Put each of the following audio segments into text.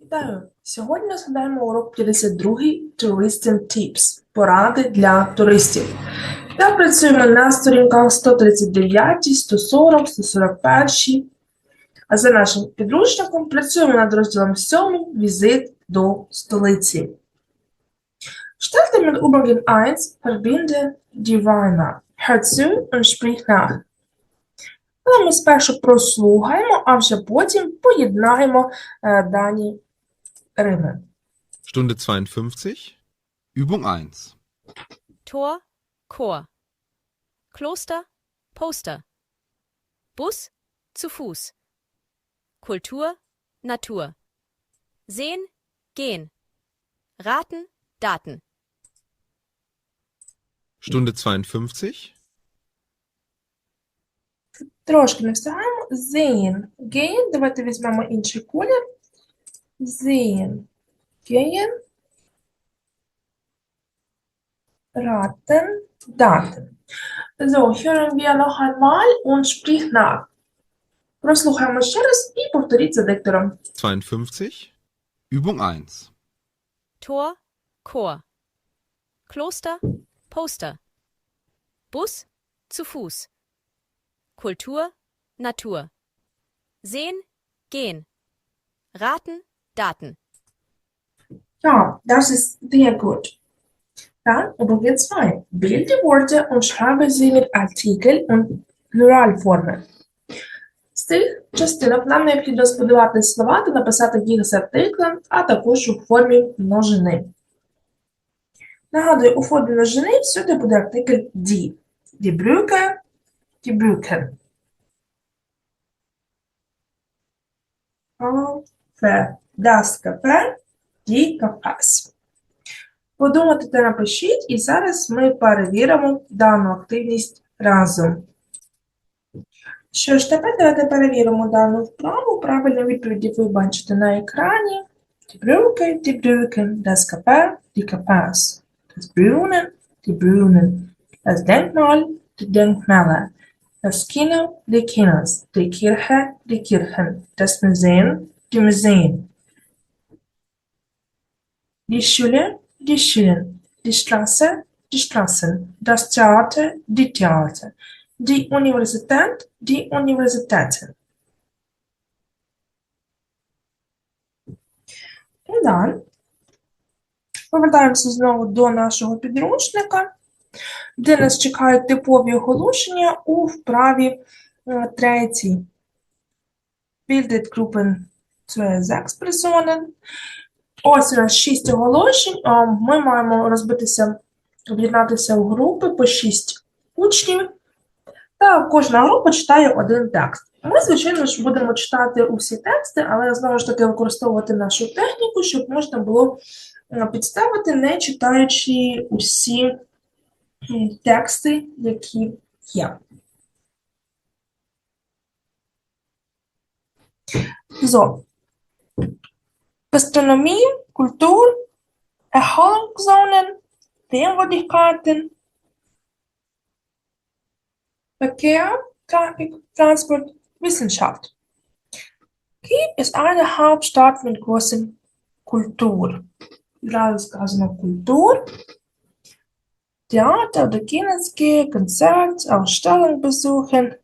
Вітаю! Сьогодні розглядаємо урок 52 Tourism Tips – поради для туристів. Та працюємо на сторінках 139, 140, 141. А за нашим підручником працюємо над розділом 7 Візит до столиці. Starte mit Übungen 1 verbinde die nach. Але ми спершу прослухаємо, а вже потім поєднаємо е, дані рими. Stunde 52. Übung 1. Tor, Chor. Kloster, Poster. Bus, zu Fuß. Kultur, Natur. Sehen, gehen. Raten, Daten. Stunde 52. Трошки не встигаємо. Sehen. Gehen. Давайте візьмемо інший колір. Sehen. Gehen. Raten. Daten. So, hören wir noch einmal und sprich nach. Прослухаємо ще раз і повторіть за диктором. 52. Übung 1. Tor, Chor. Kloster, Poster. Bus, zu Fuß. Kultur, Natur. Sehen, gehen. Raten, Daten. Ja, das ist sehr gut. Dann Übung 2. Wähle die Worte und schreibe sie mit Artikel und Pluralformen. З цих частинок нам необхідно збудувати слова та написати їх з артиклем, а також у формі множини. Нагадую, у формі множини всюди буде артикль die. Die Brücke, die Brücken. Кафе, das Café, die Cafés. Подумайте та напишіть, і зараз ми перевіримо дану активність разом. Що ж, тепер давайте перевіримо дану вправу. Правильні відповіді ви бачите на екрані. Die Brücke, die Brücken, das Café, die Cafés. Das Brunnen, die Brunnen. Das Denkmal, die Denkmäler. Die Kinos. Die Kirche, die Kirchen. Das Museum, die Museen. Die Schule, die Schulen. Die Straße, die Straßen. Das Theater, die Theater. Die Universität, die Universitäten. І далі. Повертаємося знову до нашого підручника, де нас чекають типові оголошення у вправі е, третій. Bildet Gruppen zu sechs Personen. Ось у нас шість оголошень. Ми маємо розбитися, об'єднатися у групи по шість учнів. Та кожна група читає один текст. Ми, звичайно ж, будемо читати усі тексти, але знову ж таки використовувати нашу техніку, щоб можна було е, підставити, не читаючи усі тексти, які є. So. Gastronomie, Kultur, Erholungszonen, Fernwürdigkeiten, Verkehr, Trafik, Transport, Wissenschaft. Kiew ist eine Hauptstadt mit großem Kultur. Gerade сказано Kultur. Theater oder Kinos gehen, Konzert, Ausstellungen besuchen,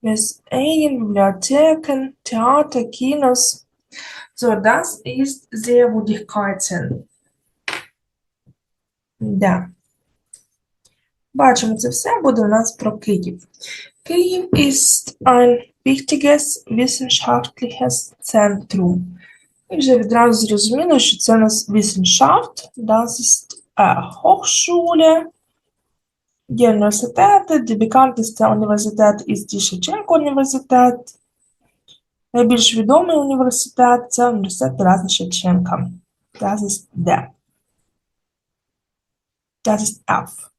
Museen, Bibliotheken, Theater, Kinos. So, das ist Sehwürdigkeiten. Да. Бачимо, це все буде у нас про Київ. Київ ist ein wichtiges wissenschaftliches Zentrum. І вже відразу зрозуміло, що це у нас Wissenschaft, das ist äh, Hochschule, die Universitäten, die bekannteste Universität ist die Шевченко-Universität. Найбільш відомий університет – це університет Тараса Шевченка. Das ist der. Das ist F.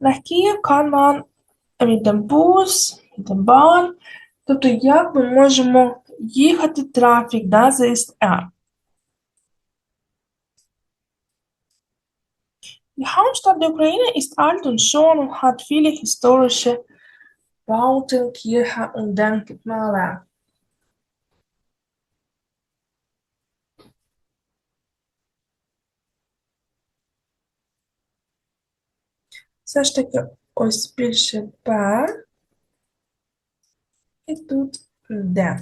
Nach Kiew kann man mit dem Bus, mit dem Bahn, тобто як ми можемо їхати трафік, das ist R. Die Hauptstadt der Ukraine is alt und schoon en heeft vele historische bauten, kirchen en denkmalen. Все ж таки ось більше пар. І тут де.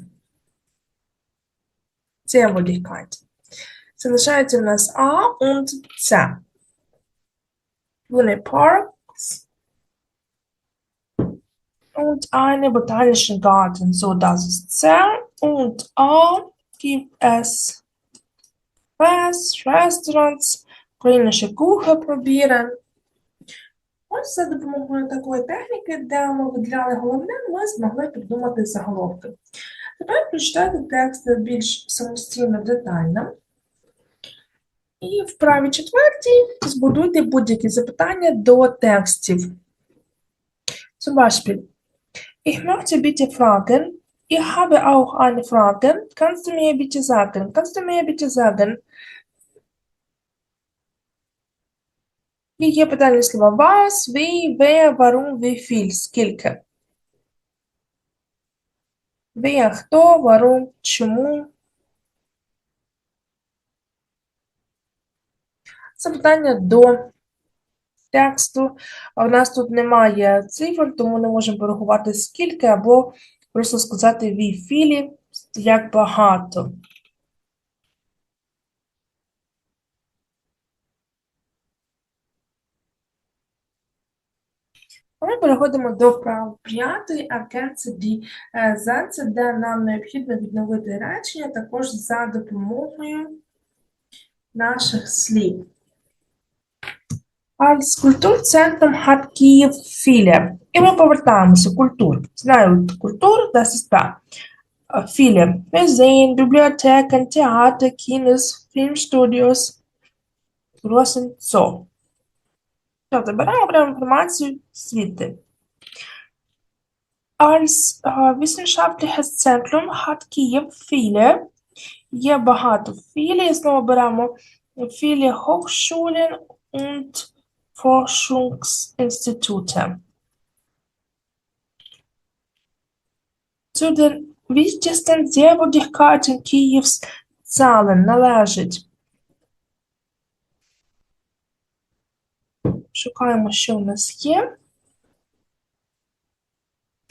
A und C. Вони Parks und eine botanischen Garten. So, das ist C und A gibt es Fest, Restaurants, українська кухня пробірен. Ось за допомогою такої техніки, де ми виділяли головне, ми змогли придумати заголовки. Тепер прочитайте текст більш самостійно детально. І в правій четвертій збудуйте будь-які запитання до текстів. Zum Beispiel, ich möchte bitte fragen, ich habe auch eine Frage, kannst du mir bitte sagen, kannst du mir bitte sagen, Є питання слова was, wie, wer, warum, wie viel, скільки. Wer, хто, warum, чому. Запитання до тексту. А в нас тут немає цифр, тому не можемо порахувати скільки, або просто сказати wie viele, як багато. Ми переходимо до вправи п'ятої, ergänze die е, Sätze, де нам необхідно відновити речення також за допомогою наших слів. Als Kulturzentrum hat Kiew viele. І ми повертаємося. Культур. Знаю, культур, das ist da. Äh, Viele. Museen, Bibliotheken, Theater, Kinos, Filmstudios, großen Zoo. Тобто беремо прямо інформацію звідти. Als äh, wissenschaftliches Zentrum hat Kiew viele, є багато viele, і знову беремо viele Hochschulen und Forschungsinstitute. Zu den wichtigsten Sehenswürdigkeiten Kiews zahlen належить Шукаємо, що в нас є.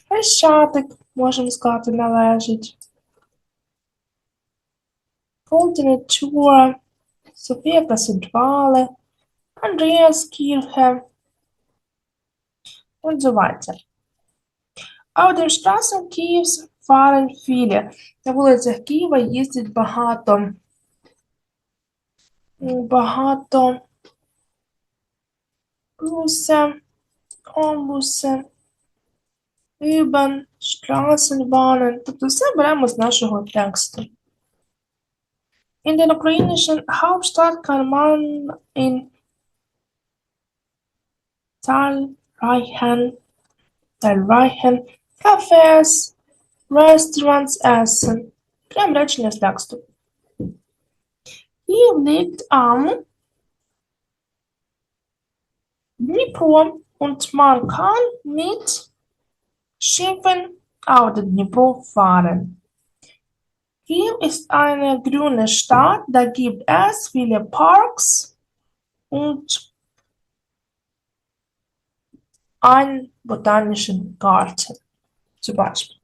Хрещатик, можемо сказати, належить. Фонтенетура, Софія Касентрале, Андреас Кірхе. Und so weiter. Den Straßen Kиївs fahren viele. На вулицях Києва їздить багато. Багато Busse, Ombusse, U-Bahn, Straßenbahnen. Тобто все беремо з нашого тексту. In der ukrainischen Hauptstadt kann man in zahlreichen, zahlreichen äh, Cafés, Restaurants essen. Kleinrätschen, sagst du. Hier liegt am Dnipro und man kann mit Schiffen auf den Dnipro fahren. Hier ist eine grüne Stadt, da gibt es viele Parks und einen botanischen Garten. Beispiel.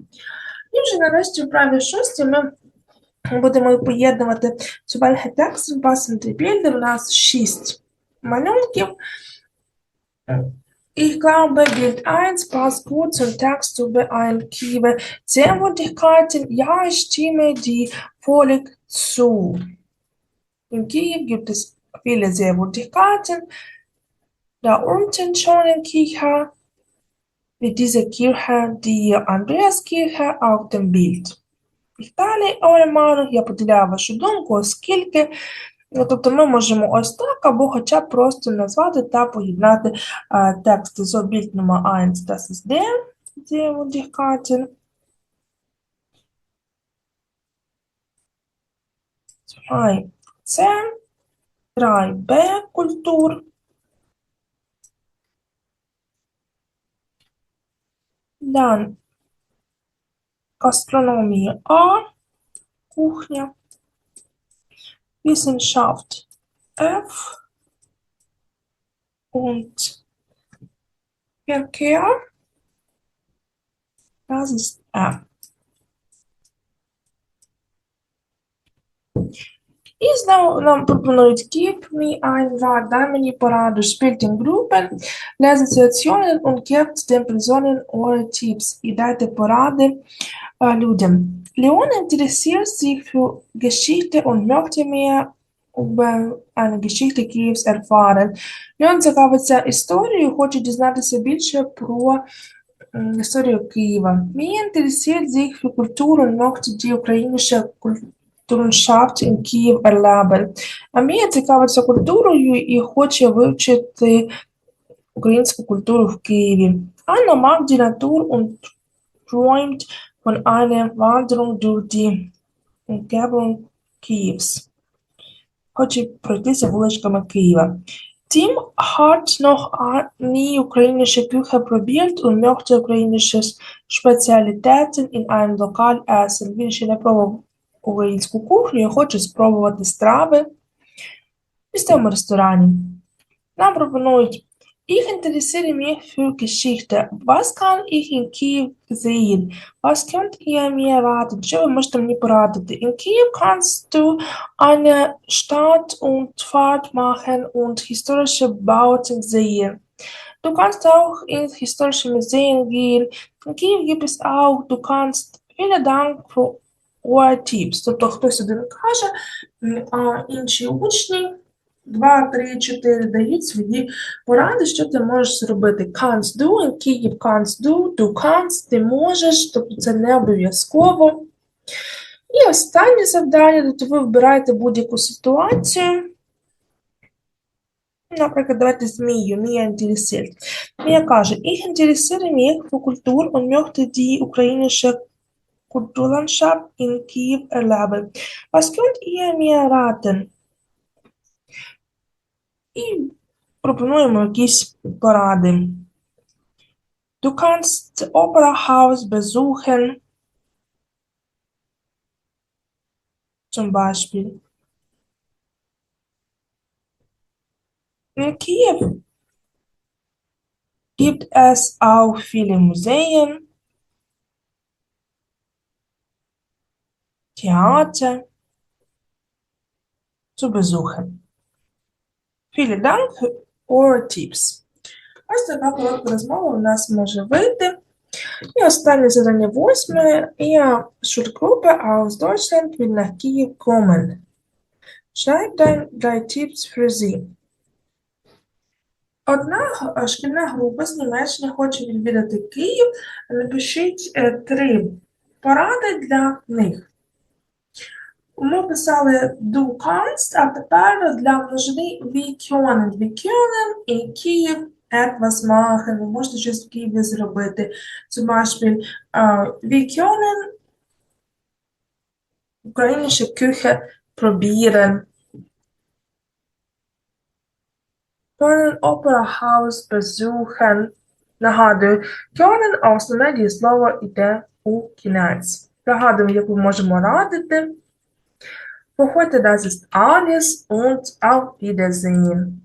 І вже нарешті в праві шості ми будемо поєднувати цю текст, пасенти білди. У нас шість малюнків. Ich glaube, Bild 1 passt gut zum Text über ein Kiewer Sehenswürdigkeiten. Ja, ich stimme die völlig zu. In Kiew gibt es viele Sehenswürdigkeiten. Da unten Kirche, wie diese Kirche, die Andreaskirche auf dem Bild. І далі, Оля я поділяю вашу думку, оскільки Ну, тобто ми можемо ось так, або хоча б просто назвати та поєднати е, текст з Nummer 1, das ist der, Sehenswürdigkeiten. 2c, 3b, Kultur. Dann Gastronomie. A, Kuchnia, Wissenschaft. F. Und Verkehr, das ist M. І знову нам пропонують Gib me ein Rat, дай мені пораду, spielt in Gruppen, lese Situationen und gebt den Personen eure Tipps. І дайте поради äh, людям. Leon interessiert sich für Geschichte und möchte mehr über eine Geschichte Kievs erfahren. Leon цікавиться історією, хоче дізнатися більше про історію Києва. Mir interessiert sich für Kultur und möchte die ukrainische Kulturlandschaft in Kiev erleben. А Мія цікавиться культурою і хоче вивчити українську культуру в Києві. Anna mag die Natur und träumt von einer Wanderung durch die Umgebung Kievs. Хоче пройтися вуличками Києва. Tim hat noch a- nie ukrainische Küche probiert und möchte ukrainische Spezialitäten in einem Lokal essen. Він ще не пробував українську кухню і хоче спробувати страви в місцевому ресторані. Нам пропонують Ich interessiere mich für Geschichte. Was kann ich in Kiew sehen? Was könnt ihr mir raten? Що ви можете мені порадити? In Kiew kannst du eine Stadt- und Fahrt machen und historische Bauten sehen. Du kannst auch ins historische Museum gehen. In Kiew gibt es auch, du kannst. Vielen Dank für eure Tipps. Тобто хтось один каже, а інші учні два, три, чотири дають свої поради, що ти можеш зробити. Can't do, in Київ can't do, do can't, ти можеш, тобто це не обов'язково. І останнє завдання, тобто ви вибираєте будь-яку ситуацію. Наприклад, давайте з Мією, Мія interessiert. Мія каже, interessiere mich für Kultur und möchte die ukrainische Kulturlandschaft in Kiew erlebe. Was könnt ihr mir raten? I proponujemy jakieś porady. Du kannst Opernhaus besuchen, zum Beispiel. In Kiew gibt es auch viele Museen Theater zu besuchen. Vielen Dank für eure Tipps. Ось така коротка розмова у нас може вийти. І останнє завдання восьме. Ihr Schulgruppe aus Deutschland will nach Kiew kommen. Schreib dein drei Tipps für sie. Одна шкільна група з Німеччини хоче відвідати Київ. Напишіть е, три поради для них. Ми писали du kannst, а тепер для множини wir können. Wir können in Kiev etwas machen. Ви можете щось в Києві зробити. Äh, wir können ukrainische Küche probieren. Können Operahaus besuchen. Нагадую, können – основне дієслово йде у кінець. Нагадую, як ми можемо радити. Für heute das ist alles und auf Wiedersehen.